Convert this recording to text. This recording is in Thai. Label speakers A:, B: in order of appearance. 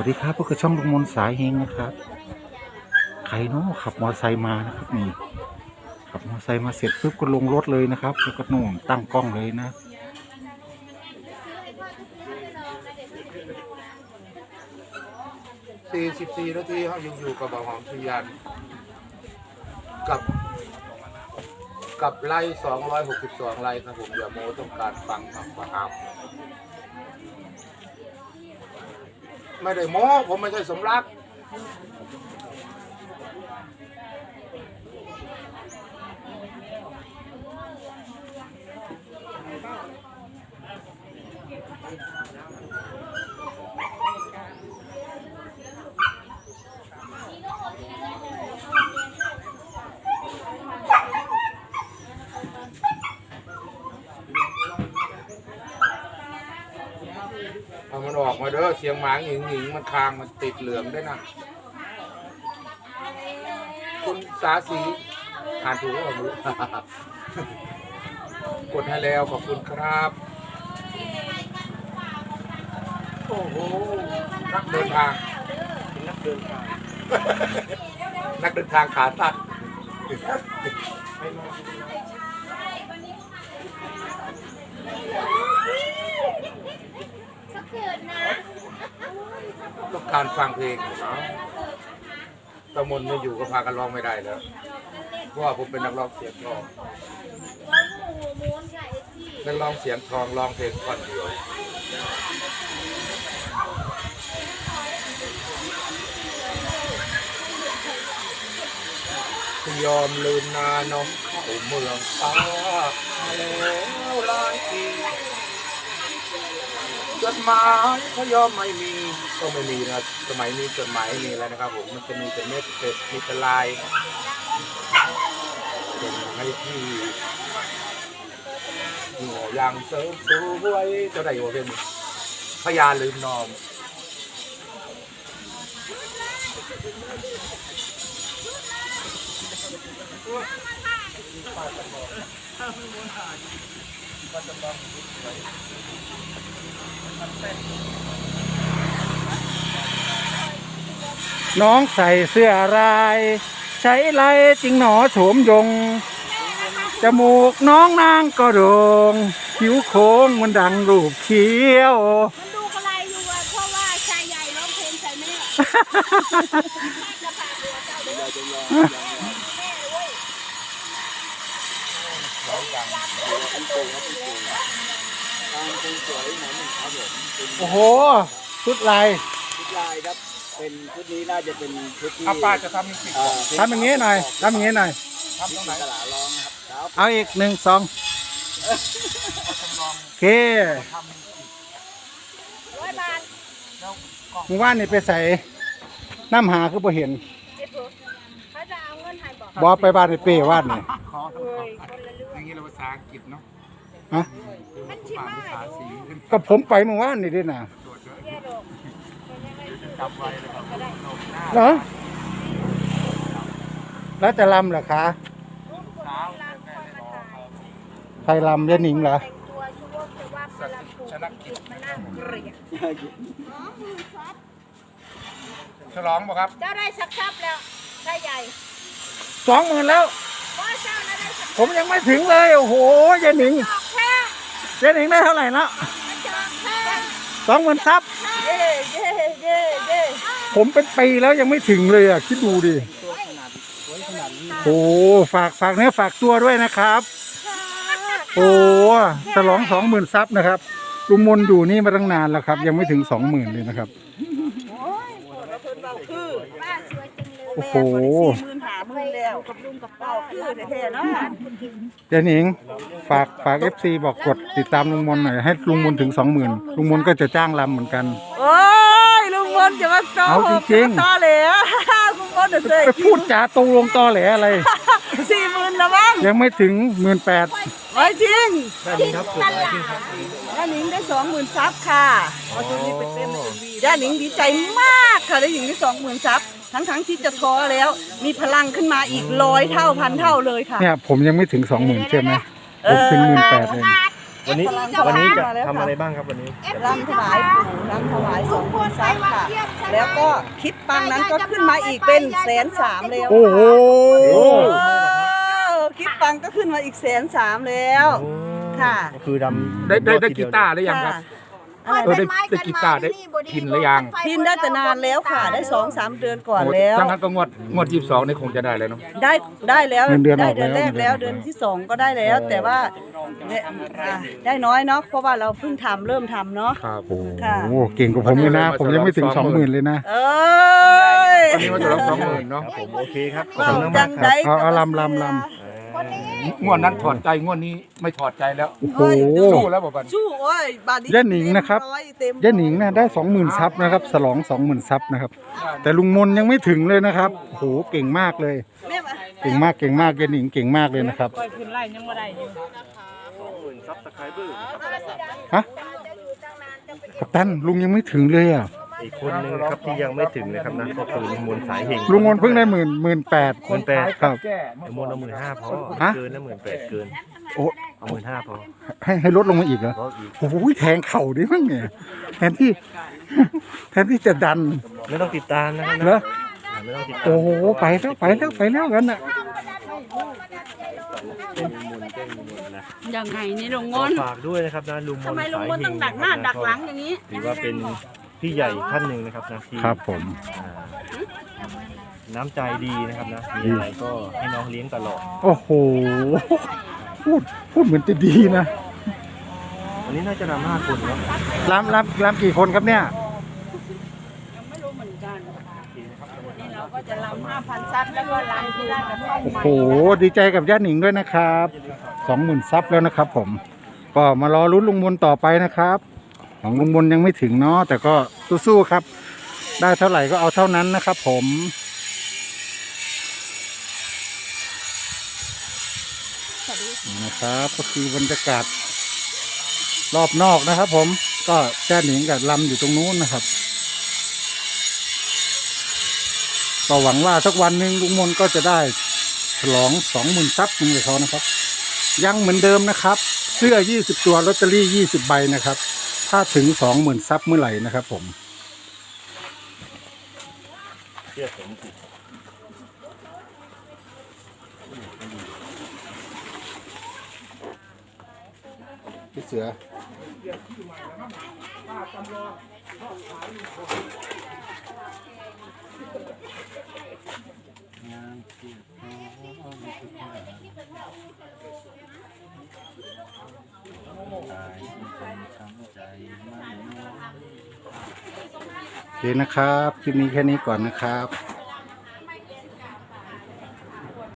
A: วัสดีครับพวกกระช่องลุงมนสายเฮงนะครับ ใครเนาะขับมอเตอร์ไซค์มานะครับนี่ขับมอเตอร์ไซค์มาเสร็จปุ๊บก็ลงรถเลยนะครับแล้วก็นู่นตั้งกล้องเลยนะ
B: 44นาทีเขายังอยู่กับบ่าวหอมสุยันกับกับไล่262ไล่ครับผมอย่าโมต้องการฟังคำประครับ ไม่ได้โม้ผมไม่ใช่สมรัก มาเด้อเสียงหมาหงิงหงิงมันคางมันติดเหลืองได้นะคุณสาสีอ่านถูกหรือเปล่าไม่รู้ กดให้แล้วขอบคุณครับ โอ้โหนักเดินทางนักเดินทาง นักเดินทางขาสั้น
C: สักเกิดน
B: ต้องการฟังเพลงเนาะตะมนไม่อยู่ก็พากันร้องไม่ได้แล้วเพราะว่าผมเป็นนักร้องเสียงทอง
C: นั
B: กร้องเสียงทองร้องเพลงคนเดียวยอมลืมนาน้องเข้าเมืองฟ้าแล้วลายปี จดหมายเขายอมไม่มีก็ไม่มีนะครับสมัยนี้จดหมายมีแล้วนะครับผมมันจะมีแต่เม็ดเศษมีแต่ลายส่งให้พี่หัวยังเสริมสวยเจ้าใดหัวเป็นพยาลืมนอม
A: น้องใส่เสื้อลาย ใช้ไรจริงหนอโฉมยง จมูกน้องนางก็โด่งผิวโค้งมันดังรูปเขียว
C: มันดูกระไรอยู่อะเพราะว่าชายใหญ่ร้องเพลงใส่แม่ จะพาตัวเจ้าเด้อ
A: โอ้โหชุดลาย
D: ชุดลายครับ เป็นชุดนี้น่าจะเป็นชุดที่
B: อาป้าจะทำมิวสิก
D: เอ่อ
A: ทำอย่างงี้หน่อยทำอย่างงี้หน่อย
B: ทำตรงไหน
D: ตลาดร้องนะครับครับ
A: เอาอีกหนึ่งสองโอเค
C: ร้อยบาท
A: หมู่บ้านนี่ไปใส่น้ำหาคือบ่เห็น
C: เอ็ดเถอะเขาจะเอาเงินให้บอก
A: บอไปบ้านไอ้เป้วาดนี่
B: ขอ
C: เฮ้ยคนละเรื่อง
B: อย่างนี้เราภาษาอังกฤษเนาะ
A: ฮะ
C: มันชิมา
B: ภาษา
C: ดู
B: สีขึ้น
A: ก็ผมไปเมื่อวานนี่ด้วยนะ
B: ตัวเยอะ
C: แย่ดอกมันยังไงชื่อ
B: จำไว้เลยครับ
C: ก็ได้
A: เหรอแล้วจะลำเหรอคะ
C: รุ่นคนที่ร้านคอยมาถ่าย
A: ใครลำยะหนิงเหรอ
C: แต่งตัวชั่วคือว่าเวลาปลูก
B: ชนะกิจ
C: มันน่าเกลียด
B: ฉลองบ่ครับ
C: เจ้าได้สักครับแล้วชายใหญ่
A: สองหมื่นแล้ว ผมยังไม่ถึงเลย โอ้โหยายหนิง
C: ดอกแค่
A: ยายหนิงได้เท่าไหร่แล้ว
C: ดอกแค่
A: สองหมื่นซับ
C: เย่เย่เย่เย่
A: ผมเป็นปีแล้วยังไม่ถึงเลยอะ คิดดูดิ โอ้ฝากฝากเนื้อฝากตัวด้วยนะครับ โอ้ฉลองสองหมื่นซับนะครับลุงมนอยู่นี่มาตั้งนานแล้วครับ ยังไม่ถึงสองหมื่นเลยนะครับ โอ้โห
E: แล้วกับลุงกับเป้าคือแท้ๆเนาะ
A: ยายหนิงฝากฝากเอฟซีบอกกดติดตามลุงมนหน่อยให้ลุงมนถึงสองหมื่นลุงมนก็จะจ้างลำเหมือนกัน
E: โอ้ยลุงมนจะมาโต
A: เอาจริงๆ
E: จะมาตอเหลวลุงมนเดือดเสย
A: ไปพูดจาตรงลงตอแหลอะไร
E: สี่หมื่นละมั้ง
A: ยังไม่ถึงหมื่นแปด
E: ไว้จริง
C: จริงตลาด
E: ย่าหนิงได้สองหมื่นซับค่ะเอาชุดนี้ไปเต้นในเอ็มวีย่าหนิงดีใจมากค่ะได้หญิงได้สองหมื่นซับ ทั้งทั้งๆที่จะท้อแล้ว มีพลังขึ้นมาอีกร้อยเท่าพันเท่าเลยค่ะ
A: เนี่ยผมยังไม่ถึงสองหมื่นใช่ไหมผมถึงหมื่นแปดเอง
E: จ
F: วันนี้
E: พลัง
F: วันนี้จะ
E: มาแล้ว
F: ทำ
E: ค่ะ
F: อะไรบ้างครับวันนี้
E: รำถวายปู่รำถวายสองพันซับค่ะ แล้วก็คิดปังนั้นก็ขึ้นมาอีกเป็นแสนสามแล้ว
A: โอ้โห
E: โอ้คิดปังก็ขึ้นมาอีกแสนสามแล้ว ค่ะ
F: ก็คือดำ
A: ได้ได้ได้
F: ที
A: กี
F: เยว
A: ตาร์หรือยังครับ
E: อะไร
A: เออได้ได้กีตาร์ได้พินหรือยัง
E: พินได้แต่นานแล้วค่ะ ได้สองสามเดือนก่อนแล้ว
A: ทั้งนั้นก็งวดงวดยี่สิบสองนี่คงจะได้เลยเนาะ
E: ได้ได้แล้ว
A: เงินเดือนอ
E: ได้
A: อก
E: เดือน
A: แล้ว
E: แรกแล้ว
A: เงินเดื
E: เดื
A: อ
E: อนน
A: ออก
E: ที่สองก็ได้แล้ว แต่ว่าเนี่ยอะได้น้อยเนาะเพราะว่าเราเพิ่งทำเริ่มทำเนาะ
A: ครับ
B: โอ้
E: ค่ะ
A: โอ้เก่งกว่าผมเลยนะ ผมยังไม่ถึงสองหมื่นเลยนะ
E: เอ้ย
A: ตอนนี้ว่าจะรับสองหมื่นเนาะ
F: ครับผมโอเคครับขอบ
E: เว้า
F: คุณมาก
E: จัง
F: ๆค
E: ได
F: รับ
A: เอาเอาลำลำล งวดนั้นถอดใจงวดนี้ไม่ถอดใจแล้ว
E: โอ้โห
A: สู้แล้วบอกบัน
E: ชู้โอ้ยบาดนี้
A: ย่าหนิงนะครับ
E: เต็มอยเต็ม
A: ย่าหนิงเนี่ยได้สองหมื่นซับนะครับฉลองสองหมื่นซับนะครับ แต่ลุงมนยังไม่ถึงเลยนะครับโอ้โหเก่งมากเลย
E: แม่มา
A: เก่งมากเก่งมากย่าหนิงเก่งมากเลยนะครับ
F: ซับสไครเบอร์
A: ฮะกัปตันลุงยังไม่ถึงเลยอะ
F: อีกคนนึงนะครับที่ยังไม่ถึงนะครับนะก็คือลุงมนสายเฮง
A: ลุงมนเพิ่งได้หมื่นหมื่นแปด
F: หมื่นแปด
A: ครับ
F: เดี๋ยวมนเอาหมื่นห้าพอ
A: ฮะ
F: เกินนะหมื่นแปดเกิน
A: โอ้
F: เอาหมื่นห้าพอ
A: ให้ให้ลดลงมาอีกเหรอ
F: เพราะอีก
A: โอ้โหแทงเข่าดิมั้งเนี่ยแทนที่ แทนที่จะดัน
F: ไม่ต้องติดตามนะครับนะ
A: เหรอ
F: ไม่ต้องติดตาม
A: โอ้โหไปแล้วไปแล้วไปแล้วกันน่ะ
F: เป็นมนเป็นมนนะ
C: ยังไงนี่ลุงม
F: ก็
C: น
F: ฝากด้วยนะครับนะลุงมน
C: ทำไมลุง
F: สาย
C: มน
F: เฮ
C: ต้องงดักหน้าดักหลังอย่างนี้
F: ถือว่าเป็น พี่ใหญ่ท่านหนึ่งนะครับนะที่
A: ครับผม
F: อ่าน้ำใจดีนะครับนะมีอะไรก็ให้น้องเลี้ยงตลอด
A: โอ้โห พูด พูดเหมือนจะดีนะ
F: วันนี้น่าจะนำห้าคนเนาะ
A: รับรับรับกี่คนครับเนี่ย
C: ไม่รู้เหมือนกันนี่เราก็จะรำห้าพันซัดแล้วก็รำที่ได้กับข้าว
A: โอ้
C: ใหม่
A: โห ดีใจกับย่าหนิงด้วยนะครับ สองหมื่นซับแล้วนะครับผม ก็มารอรุ้นลุงมนต่อไปนะครับ ของลุงมนยังไม่ถึงเนาะแต่ก็สู้ๆครับ ได้เท่าไหร่ก็เอาเท่านั้นนะครับ ผมนะครับ ก็คือบรรยากาศรอบนอกนะครับ ผมก็แจ้หนิงกับลำอยู่ตรงนู้นนะครับก็หวังว่าสักวันหนึ่งลุงมนก็จะได้ฉลองสองหมื่นซับมือเขานะครับ ยังเหมือนเดิมนะครับ เสื้อยี่สิบตัวลอตเตอรี่ยี่สิบใบนะครับ ถ้าถึงสองหมื่นซับเมื่อไหร่นะครับผม
F: เชื่อผมสิ
A: พี่เสือโเคนะครับ คลิปนี้แค่นี้ก่อนนะครับ